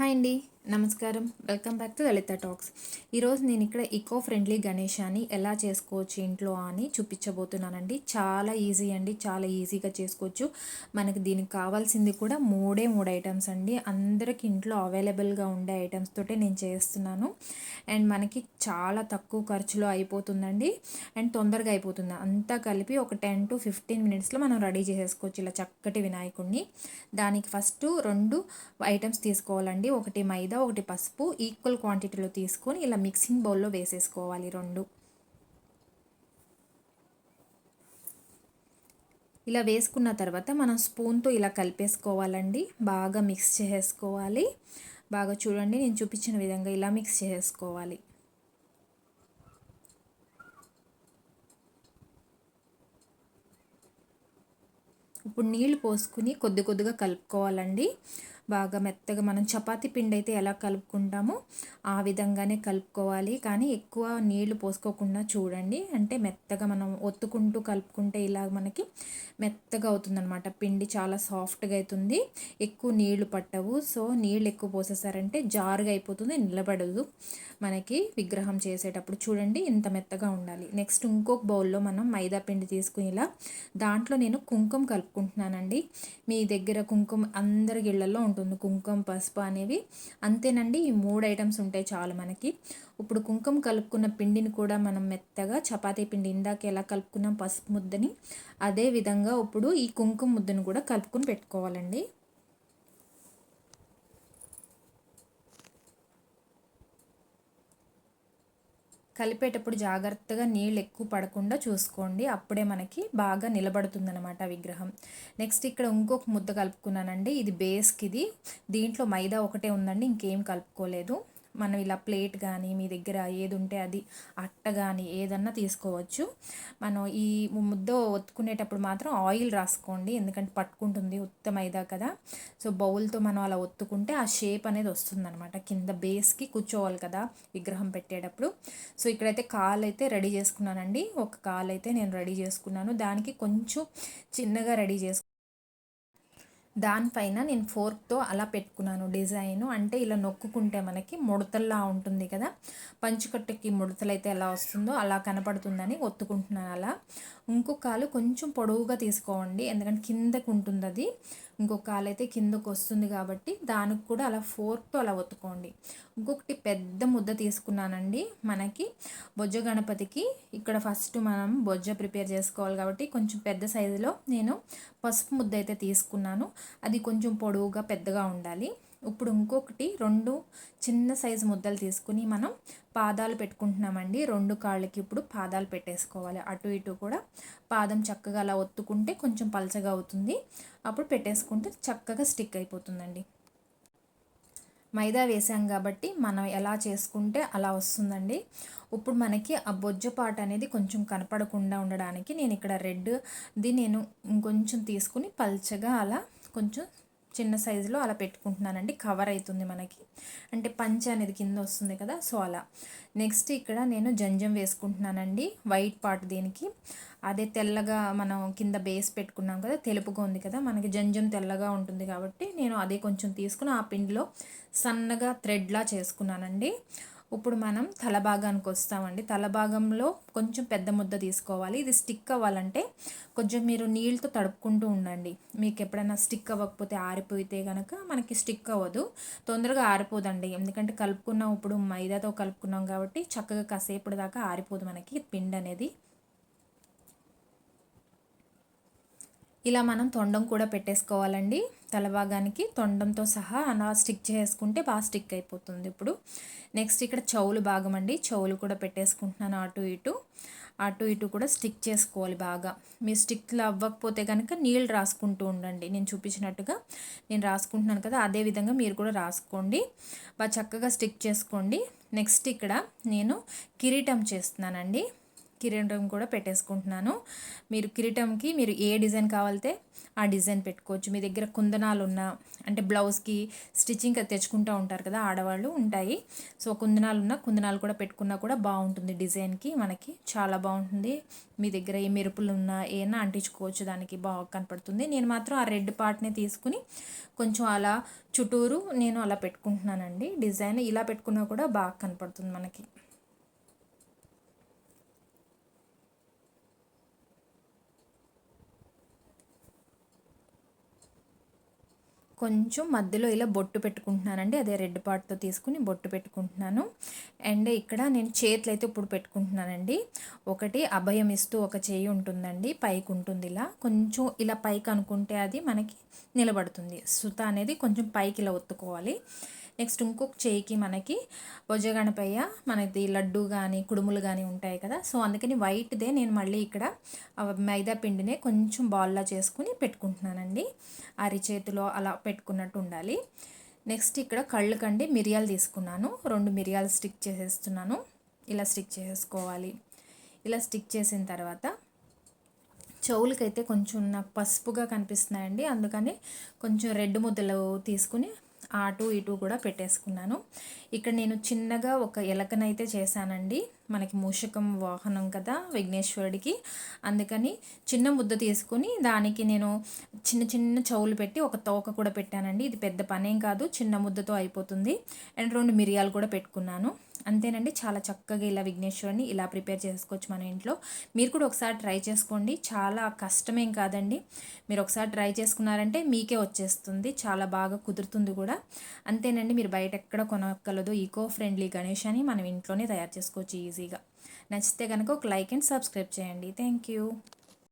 Hi అండి. నమస్కారం. Welcome back to Lalitha talks. ఈరోజు నేను ఇక్కడ ఈకో ఫ్రెండ్లీ గణేశాన్ని ఎలా చేసుకోవచ్చు ఇంట్లో అని చూపించబోతున్నానండి. చాలా ఈజీ అండి చాలా ఈజీగా చేసుకోవచ్చు. మనకి దీనికి కావాల్సింది కూడా మూడే మూడు ఐటమ్స్ అండి. అందరికి ఇంట్లో అవైలబుల్గా ఉండే ఐటమ్స్ తోటే నేను చేస్తున్నాను. అండ్ మనకి చాలా తక్కువ ఖర్చులో అయిపోతుందండి. అండ్ తొందరగా అయిపోతుంది. అంతా కలిపి ఒక టెన్ టు ఫిఫ్టీన్ మినిట్స్లో మనం రెడీ చేసేసుకోవచ్చు ఇలా చక్కటి వినాయకుడిని దానికి ఫస్ట్ రెండు ఐటమ్స్ తీసుకోవాలండి. ఒకటి మైదా ఒకటి పసుపు ఈక్వల్ క్వాంటిటీలో తీసుకొని ఇలా మిక్సింగ్ బౌల్లో వేసేసుకోవాలి రెండు. ఇలా వేసుకున్న తర్వాత మనం స్పూన్తో ఇలా కలిపేసుకోవాలండి. బాగా మిక్స్ చేసుకోవాలి బాగా చూడండి నేను చూపించిన విధంగా ఇలా మిక్స్ చేసుకోవాలి ఇప్పుడు నీళ్ళు పోసుకుని కొద్ది కొద్దిగా కలుపుకోవాలండి. బాగా మెత్తగా మనం చపాతి పిండి అయితే ఎలా కలుపుకుంటామో ఆ విధంగానే కలుపుకోవాలి. కానీ ఎక్కువ నీళ్ళు పోసుకోకుండా చూడండి. అంటే మెత్తగా మనం ఒత్తుకుంటూ కలుపుకుంటే ఇలా మనకి మెత్తగా అవుతుందన్నమాట. పిండి చాలా సాఫ్ట్గా అవుతుంది. ఎక్కువ నీళ్ళు పట్టవు. సో నీళ్ళు ఎక్కువ పోసేసారంటే జారుగా అయిపోతుంది నిలబడదు మనకి విగ్రహం చేసేటప్పుడు. చూడండి ఇంత మెత్తగా ఉండాలి. నెక్స్ట్ ఇంకొక బౌల్లో మనం మైదా పిండి తీసుకుని ఇలా దాంట్లో నేను కుంకుమ కలుపుకుంటున్నానండి. మీ దగ్గర కుంకుమ అందరి గిళ్ళల్లో ఉంటుంది. ఉంటుంది. కుంకుమ పసుపు అనేవి. అంతేనండి ఈ మూడు ఐటమ్స్ ఉంటాయి చాలు మనకి. ఇప్పుడు కుంకుమ కలుపుకున్న పిండిని కూడా మనం మెత్తగా చపాతీ పిండి ఇందాక ఎలా కలుపుకున్నాం? పసుపు ముద్దని. అదే విధంగా ఇప్పుడు ఈ కుంకుమ ముద్దను కూడా కలుపుకొని పెట్టుకోవాలండి. కలిపేటప్పుడు జాగ్రత్తగా నీళ్ళు ఎక్కువ పడకుండా చూసుకోండి. అప్పుడే మనకి బాగా నిలబడుతుందనమాట విగ్రహం. నెక్స్ట్ ఇక్కడ ఇంకొక ముద్ద కలుపుకున్నానండి. ఇది బేస్కి ఇది దీంట్లో మైదా ఒకటే ఉందండి. ఇంకేం కలుపుకోలేదు. మనం ఇలా ప్లేట్ కానీ మీ దగ్గర ఏది ఉంటే అది అట్ట కానీ ఏదన్నా తీసుకోవచ్చు. మనం ఈ ముద్ద ఒత్తుకునేటప్పుడు మాత్రం ఆయిల్ రాసుకోండి. ఎందుకంటే పట్టుకుంటుంది ఉత్త మైదా కదా. సో బౌల్తో మనం అలా ఒత్తుకుంటే ఆ షేప్ అనేది వస్తుందన్నమాట. కింద బేస్కి కూర్చోవాలి కదా విగ్రహం పెట్టేటప్పుడు. సో ఇక్కడైతే కాలు అయితే రెడీ చేసుకున్నానండి. ఒక కాలు అయితే నేను రెడీ చేసుకున్నాను. దానికి కొంచెం చిన్నగా రెడీ చేసుకున్నాను దానిపైన నేను ఫోర్క్తో అలా పెట్టుకున్నాను డిజైను. అంటే ఇలా నొక్కుకుంటే మనకి ముడతల్లా ఉంటుంది కదా. పంచుకట్టకి ముడతలు అయితే ఎలా వస్తుందో అలా కనపడుతుందని ఒత్తుకుంటున్నాను అలా. ఇంకొక కాలు కొంచెం పొడవుగా తీసుకోండి. ఎందుకంటే కిందకు ఉంటుంది అది. ఇంకొక కాలు అయితే కిందకు వస్తుంది కాబట్టి దానికి కూడా అలా ఫోర్క్తో అలా ఒత్తుకోండి. ఇంకొకటి పెద్ద ముద్ద తీసుకున్నానండి మనకి బొజ్జ గణపతికి. ఇక్కడ ఫస్ట్ మనం బొజ్జ ప్రిపేర్ చేసుకోవాలి కాబట్టి కొంచెం పెద్ద సైజులో నేను పసుపు ముద్ద అయితే తీసుకున్నాను. అది కొంచెం పొడవుగా పెద్దగా ఉండాలి. ఇప్పుడు ఇంకొకటి రెండు చిన్న సైజు ముద్దలు తీసుకుని మనం పాదాలు పెట్టుకుంటున్నామండి. రెండు కాళ్ళకి ఇప్పుడు పాదాలు పెట్టేసుకోవాలి. అటు ఇటు కూడా పాదం చక్కగా అలా ఒత్తుకుంటే కొంచెం పలచగా అవుతుంది. అప్పుడు పెట్టేసుకుంటే చక్కగా స్టిక్ అయిపోతుందండి. మైదా వేసాం కాబట్టి మనం ఎలా చేసుకుంటే అలా వస్తుందండి. ఇప్పుడు మనకి ఆ బొజ్జపాట అనేది కొంచెం కనపడకుండా ఉండడానికి నేను ఇక్కడ రెడ్ది నేను ఇంకొంచెం తీసుకుని పల్చగా అలా కొంచెం చిన్న సైజులో అలా పెట్టుకుంటున్నానండి. కవర్ అవుతుంది మనకి. అంటే పంచ అనేది కింద వస్తుంది కదా సో అలా. నెక్స్ట్ ఇక్కడ నేను జంజం వేసుకుంటున్నానండి వైట్ పార్ట్ దీనికి. అదే తెల్లగా మనం కింద బేస్ పెట్టుకున్నాం కదా తెలుపుగా ఉంది కదా మనకి జంజం తెల్లగా ఉంటుంది కాబట్టి నేను అదే కొంచెం తీసుకుని ఆ పిండిలో సన్నగా థ్రెడ్లా చేసుకున్నానండి. ఇప్పుడు మనం తల భాగానికి వస్తామండి. తల భాగంలో కొంచెం పెద్ద ముద్ద తీసుకోవాలి. ఇది స్టిక్ అవ్వాలంటే కొంచెం మీరు నీళ్ళతో తడుపుకుంటూ ఉండండి. మీకు ఎప్పుడైనా స్టిక్ అవ్వకపోతే ఆరిపోతే కనుక మనకి స్టిక్ అవ్వదు. తొందరగా ఆరిపోదండి. ఎందుకంటే కలుపుకున్నాం ఇప్పుడు మైదాతో కలుపుకున్నాం కాబట్టి చక్కగా కాసేపటి దాకా ఆరిపోదు మనకి పిండి అనేది. ఇలా మనం తొండం కూడా పెట్టేసుకోవాలండి. తలభాగానికి తొండంతో సహా అలా స్టిక్ చేసుకుంటే బాగా స్టిక్ అయిపోతుంది ఇప్పుడు. నెక్స్ట్ ఇక్కడ చెవులు భాగం అండి. చెవులు కూడా పెట్టేసుకుంటున్నాను అటు ఇటు. అటు ఇటు కూడా స్టిక్ చేసుకోవాలి బాగా. మీ స్టిక్లు అవ్వకపోతే కనుక నీళ్ళు రాసుకుంటూ ఉండండి. నేను చూపించినట్టుగా నేను రాసుకుంటున్నాను కదా అదే విధంగా మీరు కూడా రాసుకోండి. బాగా చక్కగా స్టిక్ చేసుకోండి. నెక్స్ట్ ఇక్కడ నేను కిరీటం చేస్తున్నానండి. కిరీటం కూడా పెట్టేసుకుంటున్నాను. మీరు కిరీటంకి మీరు ఏ డిజైన్ కావాలితే ఆ డిజైన్ పెట్టుకోవచ్చు. మీ దగ్గర కుందనాలు ఉన్న అంటే బ్లౌజ్కి స్టిచ్చింగ్ తెచ్చుకుంటూ ఉంటారు కదా ఆడవాళ్ళు ఉంటాయి. సో కుందనాలు ఉన్న కుందనాలు కూడా పెట్టుకున్నా కూడా బాగుంటుంది డిజైన్కి. మనకి చాలా బాగుంటుంది. మీ దగ్గర ఏ మెరుపులు ఉన్నా ఏమైనా అంటించుకోవచ్చు దానికి బాగా కనపడుతుంది. నేను మాత్రం ఆ రెడ్ పార్ట్ని తీసుకుని కొంచెం అలా చుట్టూరు నేను అలా పెట్టుకుంటున్నానండి. డిజైన్ ఇలా పెట్టుకున్నా కూడా బాగా కనపడుతుంది మనకి. కొంచెం మధ్యలో ఇలా బొట్టు పెట్టుకుంటున్నానండి. అదే రెడ్ పార్ట్తో తీసుకుని బొట్టు పెట్టుకుంటున్నాను. అండ్ ఇక్కడ నేను చేతులు అయితే ఇప్పుడు పెట్టుకుంటున్నానండి. ఒకటి అభయం ఇస్తూ ఒక చేయి ఉంటుందండి. పైకి ఉంటుంది ఇలా. కొంచెం ఇలా పైకి అనుకుంటే అది మనకి నిలబడుతుంది. సుత అనేది కొంచెం పైకి ఇలా ఒత్తుకోవాలి. నెక్స్ట్ ఇంకొక చేయికి మనకి భుజగణపయ్య మనది లడ్డు కానీ కుడుములు కానీ ఉంటాయి కదా. సో అందుకని వైట్దే నేను మళ్ళీ ఇక్కడ మైదా పిండినే కొంచెం బాల్లా చేసుకుని పెట్టుకుంటున్నానండి. అరిచేతిలో అలా పెట్టుకున్నట్టు ఉండాలి నెక్స్ట్ ఇక్కడ కళ్ళు కండి మిరియాలు తీసుకున్నాను. రెండు మిరియాలు స్టిక్ చేసేస్తున్నాను. ఇలా స్టిక్ చేసేసుకోవాలి. ఇలా స్టిక్ చేసిన తర్వాత చెవులకైతే కొంచెం నాకు పసుపుగా కనిపిస్తున్నాయండి. అందుకని కొంచెం రెడ్ ముద్దలు తీసుకుని అటు ఇటు కూడా పెట్టేసుకున్నాను. ఇక్కడ నేను చిన్నగా ఒక ఎలకనైతే చేశానండి. మనకి మూషకం వాహనం కదా విఘ్నేశ్వరుడికి. అందుకని చిన్న ముద్ద తీసుకుని దానికి నేను చిన్న చిన్న చెవులు పెట్టి ఒక తోక కూడా పెట్టానండి. ఇది పెద్ద పనేం కాదు చిన్న ముద్దతో అయిపోతుంది. అండ్ రెండు మిరియాలు కూడా పెట్టుకున్నాను. అంతేనండి చాలా చక్కగా ఇలా విఘ్నేశ్వరుని ఇలా ప్రిపేర్ చేసుకోవచ్చు మన ఇంట్లో. మీరు కూడా ఒకసారి ట్రై చేసుకోండి. చాలా కష్టమేం కాదండి. మీరు ఒకసారి ట్రై చేసుకున్నారంటే మీకే వచ్చేస్తుంది. చాలా బాగా కుదురుతుంది కూడా. అంతేనండి మీరు బయట ఎక్కడ కొనక్కలదు ఈకో ఫ్రెండ్లీ గణేష్ అని మనం ఇంట్లోనే తయారు చేసుకోవచ్చు ఈజీ ఈజీగా. నచ్చితే కనుక ఒక లైక్ అండ్ సబ్స్క్రైబ్ చేయండి. Thank you.